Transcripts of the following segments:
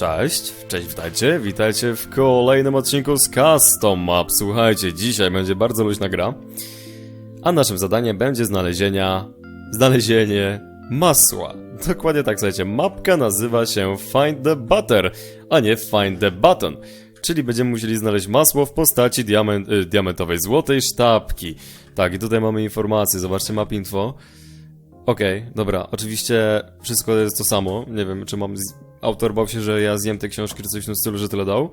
Cześć, cześć, witajcie, witajcie w kolejnym odcinku z Custom Map. Słuchajcie, dzisiaj będzie bardzo luźna gra, a naszym zadaniem będzie znalezienia, znalezienie masła. Dokładnie tak, słuchajcie, mapka nazywa się Find the Butter, a nie Find the Button. Czyli będziemy musieli znaleźć masło w postaci diament, y, diamentowej, złotej sztabki. Tak, i tutaj mamy informację, zobaczcie map info. Okej, dobra, oczywiście wszystko jest to samo. Nie wiem, czy mam. Autor bał się, że ja zjem te książki, czy coś w tym stylu, że tyle dał.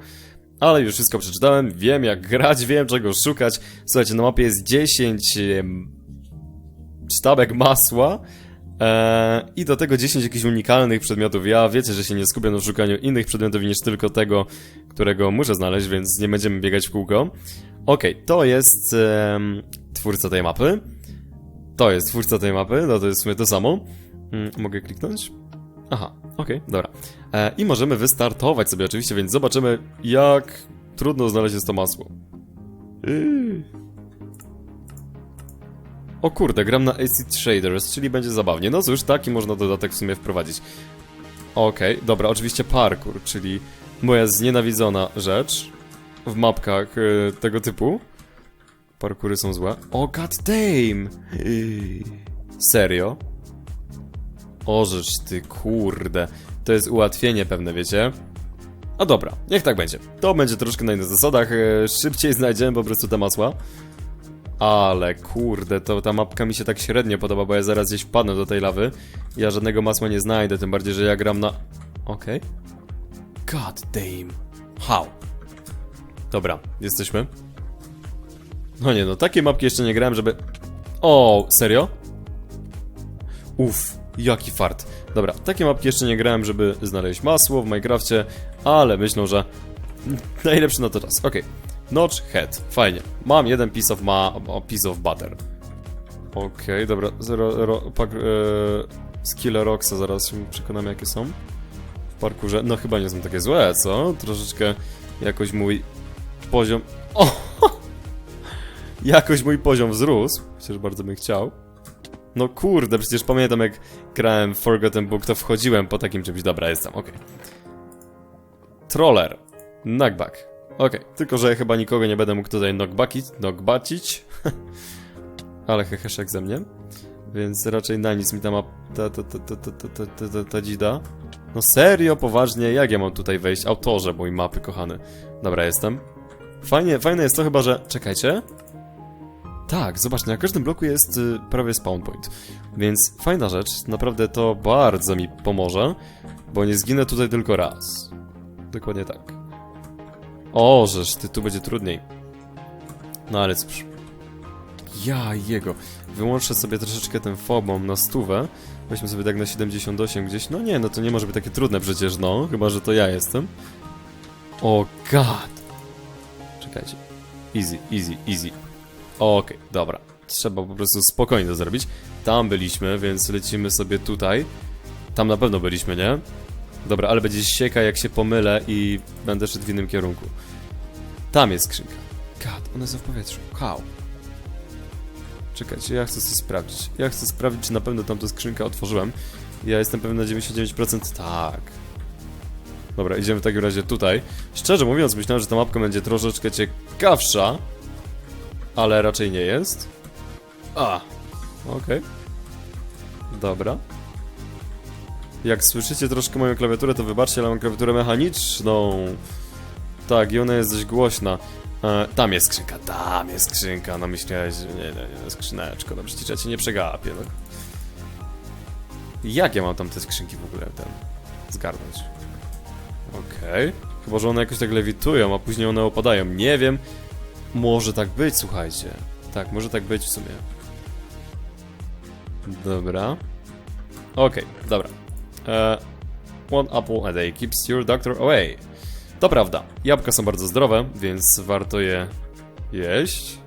Ale już wszystko przeczytałem, wiem jak grać, wiem czego szukać. Słuchajcie, na mapie jest 10 em, sztabek masła. Eee, I do tego 10 jakichś unikalnych przedmiotów. Ja wiecie, że się nie skupię na szukaniu innych przedmiotów niż tylko tego, którego muszę znaleźć, więc nie będziemy biegać w kółko. Okej, to jest twórca tej mapy. To jest twórca tej mapy, no to jest w sumie to samo. Mm, mogę kliknąć? Aha, okej, dobra. E, I możemy wystartować sobie oczywiście, więc zobaczymy jak trudno znaleźć jest to masło. O kurde, gram na Acid Shaders, czyli będzie zabawnie. No cóż, taki można dodatek w sumie wprowadzić. Okej, dobra, oczywiście parkour, czyli moja znienawidzona rzecz w mapkach e, tego typu. Parkury są złe. O, god damn! Serio? Orzesz ty, kurde. To jest ułatwienie pewne, wiecie? A dobra, niech tak będzie. To będzie troszkę na innych zasadach. e, Szybciej znajdziemy po prostu te masła. Ale kurde, to ta mapka mi się tak średnio podoba, bo ja zaraz gdzieś wpadnę do tej lawy. Ja żadnego masła nie znajdę, tym bardziej, że ja gram na... Okej. God damn. How? Dobra, jesteśmy. No nie, no takie mapki jeszcze nie grałem, żeby... O, serio? Uff, jaki fart. Dobra, takie mapki jeszcze nie grałem, żeby znaleźć masło w Minecrafcie, ale myślę, że najlepszy na to czas. Okej. Notch head, fajnie. Mam jeden piece of ma... piece of butter. Okej, dobra, zero, ro, pak, e, skille Roxa, zaraz się przekonamy jakie są. W parkurze, no chyba nie są takie złe, co? Troszeczkę jakoś mój poziom... O! Jakoś mój poziom wzrósł, chociaż bardzo bym chciał. No kurde, przecież pamiętam jak grałem Forgotten Book, to wchodziłem po takim czymś. Dobra, jestem, okej. Troller. Knockback. Okej, tylko że chyba nikogo nie będę mógł tutaj knockbackić, knockbacić. Ale heheszek ze mnie. Więc raczej na nic mi ta map... ta, ta, ta, ta, ta, ta, ta, ta, ta, ta dzida. No serio, poważnie, jak ja mam tutaj wejść? Autorze mój mapy, kochany. Dobra, jestem. Fajnie, fajne jest to chyba, że... Czekajcie. Tak, zobacz, na każdym bloku jest y, prawie spawn point. Więc fajna rzecz, naprawdę to bardzo mi pomoże, bo nie zginę tutaj tylko raz. Dokładnie tak. O, żeż ty, tu będzie trudniej. No ale cóż. Ja jego. Wyłączę sobie troszeczkę ten fobom na stówę. Weźmy sobie tak na 78 gdzieś. No nie, no to nie może być takie trudne przecież, no. Chyba, że to ja jestem. O god. Czekajcie. Easy, easy, easy. Okej, dobra. Trzeba po prostu spokojnie to zrobić. Tam byliśmy, więc lecimy sobie tutaj. Tam na pewno byliśmy, nie? Dobra, ale będzie sieka jak się pomylę i będę szedł w innym kierunku. Tam jest skrzynka. God, one są w powietrzu. How? Czekajcie, ja chcę sobie sprawdzić. Ja chcę sprawdzić, czy na pewno tam tę skrzynkę otworzyłem. Ja jestem pewien na 99%. Tak. Dobra, idziemy w takim razie tutaj. Szczerze mówiąc, myślałem, że ta mapka będzie troszeczkę ciekawsza ale raczej nie jest. A, okej. Dobra. Jak słyszycie troszkę moją klawiaturę, to wybaczcie, ale mam klawiaturę mechaniczną. Tak, i ona jest dość głośna. E, tam jest skrzynka, tam jest skrzynka. No myślałeś, nie, nie, nie, skrzyneczko. No przecież ja cię nie przegapię. No. Jak ja mam tam te skrzynki w ogóle ten zgarnąć? Okej. Chyba, że one jakoś tak lewitują, a później one opadają. Nie wiem. Może tak być, słuchajcie. Tak, może tak być w sumie. Dobra. Okej, dobra. E, one apple a day keeps your doctor away. To prawda. Jabłka są bardzo zdrowe, więc warto je jeść.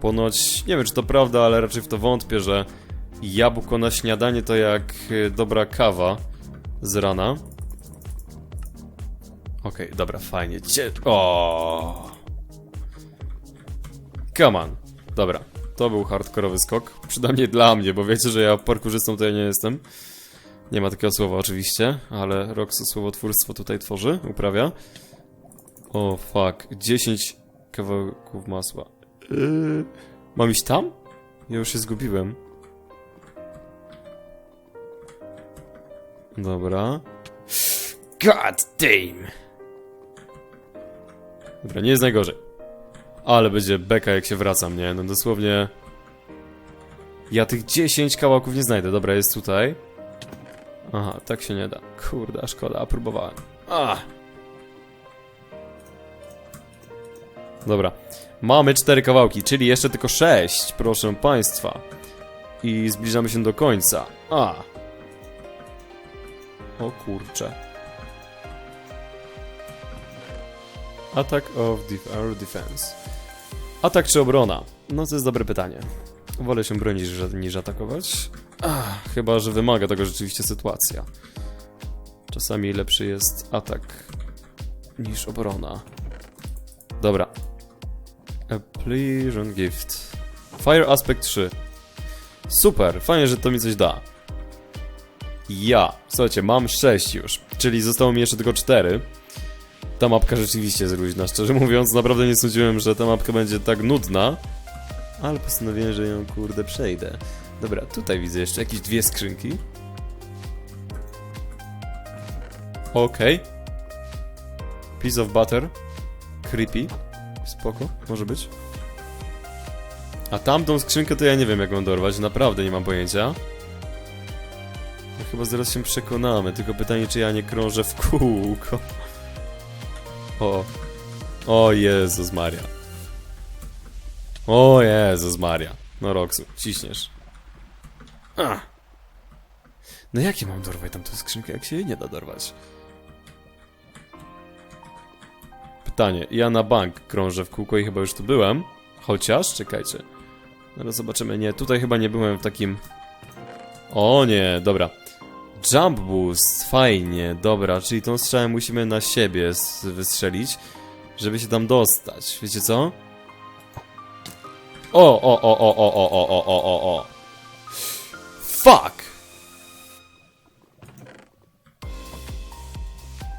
Ponoć, nie wiem czy to prawda, ale raczej w to wątpię, że jabłko na śniadanie to jak e, dobra kawa z rana. Okej, dobra, fajnie. Cie... O. Come on. Dobra, to był hardkorowy skok. Przynajmniej dla mnie, bo wiecie, że ja parkurzystą ja nie jestem. Nie ma takiego słowa oczywiście, ale Roxy słowotwórstwo tutaj tworzy, uprawia. O, fuck. 10 kawałków masła. Yy, mam iść tam? Ja już się zgubiłem. Dobra. God damn! Dobra, nie jest najgorzej. Ale będzie beka jak się wracam, nie? No dosłownie... Ja tych 10 kawałków nie znajdę. Dobra, jest tutaj. Aha, tak się nie da. Kurde, a szkoda, próbowałem. A! Dobra. Mamy cztery kawałki, czyli jeszcze tylko sześć, proszę państwa. I zbliżamy się do końca. A! O kurcze. Attack of def Air Defense. Atak czy obrona? No to jest dobre pytanie. Wolę się bronić niż, atakować. Ach, chyba, że wymaga tego rzeczywiście sytuacja. Czasami lepszy jest atak niż obrona. Dobra. A pleasant gift. Fire Aspect 3. Super, fajnie, że to mi coś da. Ja, słuchajcie, mam 6 już, czyli zostało mi jeszcze tylko 4. Ta mapka rzeczywiście jest luźna, szczerze mówiąc, naprawdę nie sądziłem, że ta mapka będzie tak nudna. Ale postanowiłem, że ją kurde przejdę. Dobra, tutaj widzę jeszcze jakieś dwie skrzynki. Okej. Piece of butter. Creepy. Spoko, może być. A tamtą skrzynkę to ja nie wiem jak mam dorwać, naprawdę nie mam pojęcia. No chyba zaraz się przekonamy, tylko pytanie czy ja nie krążę w kółko. O. O Jezus Maria. O Jezus Maria. No Roxu, ciśniesz. Ach. No jak ja mam dorwać tamtą skrzynkę, jak się jej nie da dorwać? Pytanie. Ja na bank krążę w kółko i chyba już tu byłem. Chociaż, czekajcie. Zaraz zobaczymy. Nie, tutaj chyba nie byłem w takim... O nie, dobra. Jump boost, fajnie, dobra, czyli tą strzałę musimy na siebie wystrzelić, żeby się tam dostać. Wiecie co? O, o, o, o, o, o, o, o, o, o, o. Fuck!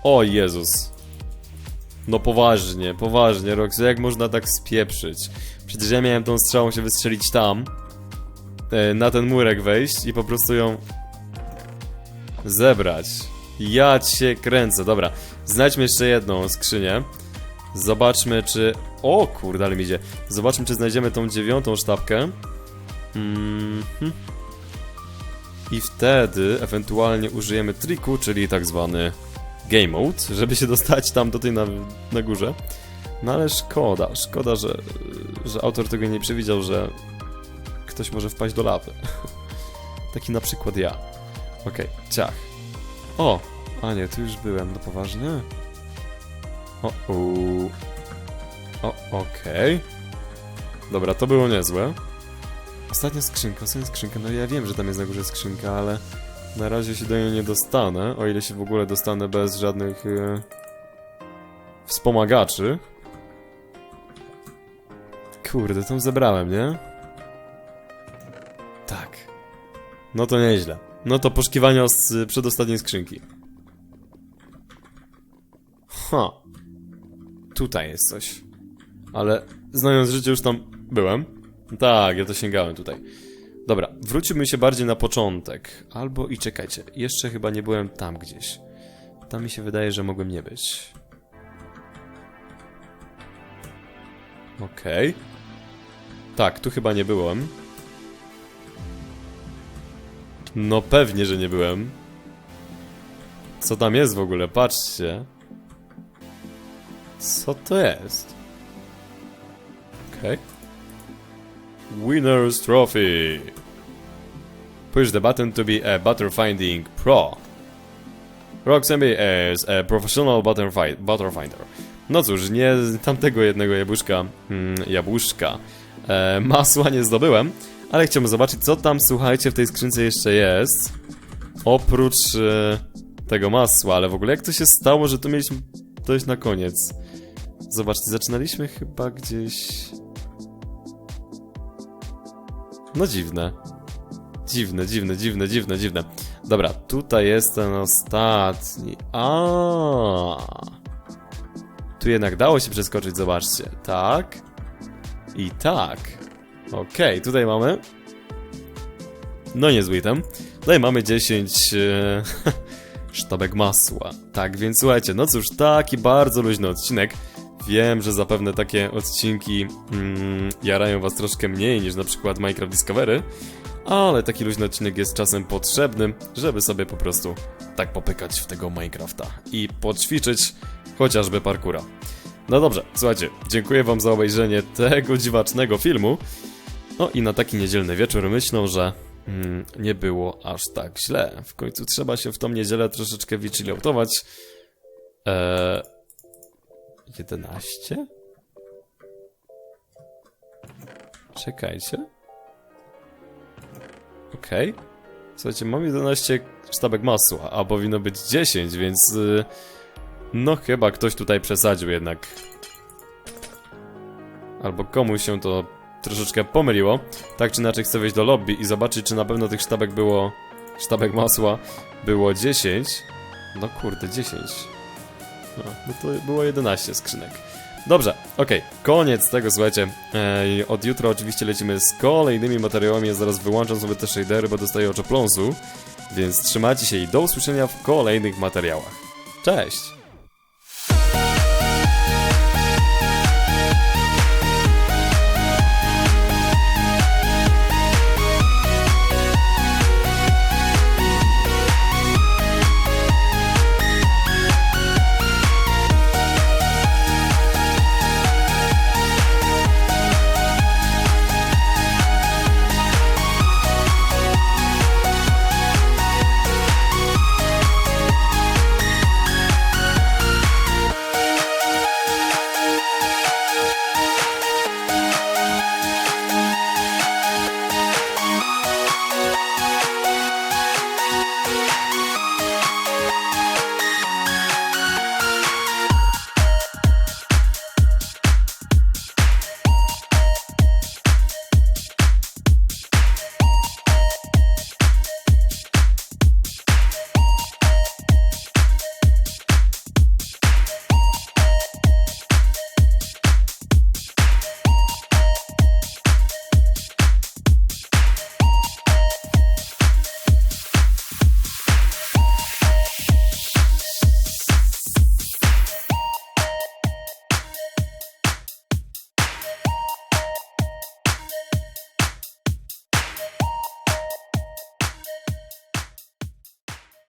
O Jezus. No poważnie, poważnie, Roxy, jak można tak spieprzyć? Przecież ja miałem tą strzałą się wystrzelić tam, e, na ten murek wejść i po prostu ją zebrać. Ja cię kręcę, dobra. Znajdźmy jeszcze jedną skrzynię. Zobaczmy, czy... O kurde, ale mi idzie. Zobaczmy, czy znajdziemy tą dziewiątą sztabkę. Mhm. I wtedy ewentualnie użyjemy triku, czyli tak zwany game mode, żeby się dostać tam do tej na, na górze. No ale szkoda, szkoda, że, że autor tego nie przewidział, że ktoś może wpaść do lawy. Taki na przykład ja. Okej, ciach. O! A nie, tu już byłem, no poważnie? O, u. O, okej. Dobra, to było niezłe. Ostatnia skrzynka, ostatnia skrzynka, no ja wiem, że tam jest na górze skrzynka, ale na razie się do niej nie dostanę, o ile się w ogóle dostanę bez żadnych e, wspomagaczy. Kurde, tą zebrałem, nie? Tak. No to nieźle. No to poszukiwania z y, przedostatniej skrzynki. Ha. Tutaj jest coś. Ale znając życie już tam byłem. Tak, ja to sięgałem tutaj. Dobra, wróćmy się bardziej na początek. Albo i czekajcie, jeszcze chyba nie byłem tam gdzieś. Tam mi się wydaje, że mogłem nie być. Okej. Tak, tu chyba nie byłem. No pewnie, że nie byłem. Co tam jest w ogóle? Patrzcie. Co to jest? Okej. Winner's Trophy. Push the button to be a butterfinding pro. Roxanne is a professional butterfi- butterfinder. No cóż, nie tamtego jednego jabłuszka, mm, jabłuszka, e, masła nie zdobyłem, ale chciałbym zobaczyć, co tam, słuchajcie, w tej skrzynce jeszcze jest. Oprócz e, tego masła, ale w ogóle jak to się stało, że tu mieliśmy dojść na koniec? Zobaczcie, zaczynaliśmy chyba gdzieś... No dziwne. Dziwne, dziwne, dziwne, dziwne, dziwne. Dobra, tutaj jest ten ostatni. A. Tu jednak dało się przeskoczyć, zobaczcie. Tak. I tak. Okej, tutaj mamy. No niezły item. Tutaj mamy 10 e, sztabek masła. Tak, więc słuchajcie, no cóż, taki bardzo luźny odcinek. Wiem, że zapewne takie odcinki mm, jarają was troszkę mniej niż na przykład Minecraft Discovery, ale taki luźny odcinek jest czasem potrzebny, żeby sobie po prostu tak popykać w tego Minecrafta i poćwiczyć chociażby parkura. No dobrze, słuchajcie, dziękuję wam za obejrzenie tego dziwacznego filmu. No i na taki niedzielny wieczór myślę, że mm, nie było aż tak źle. W końcu trzeba się w tą niedzielę troszeczkę wychilloutować. Eee... 11? Czekajcie. Okej. Słuchajcie, mam 11 sztabek masła, a powinno być 10, więc... y, No chyba ktoś tutaj przesadził jednak. Albo komuś się to troszeczkę pomyliło. Tak czy inaczej chcę wejść do lobby i zobaczyć, czy na pewno tych sztabek było... Sztabek masła było 10. No kurde, 10. No, no to było 11 skrzynek. Dobrze, okej, koniec tego, słuchajcie. Od jutra oczywiście lecimy z kolejnymi materiałami, ja zaraz wyłączam sobie te shadery, bo dostaję oczopląsu. Więc trzymajcie się i do usłyszenia w kolejnych materiałach. Cześć!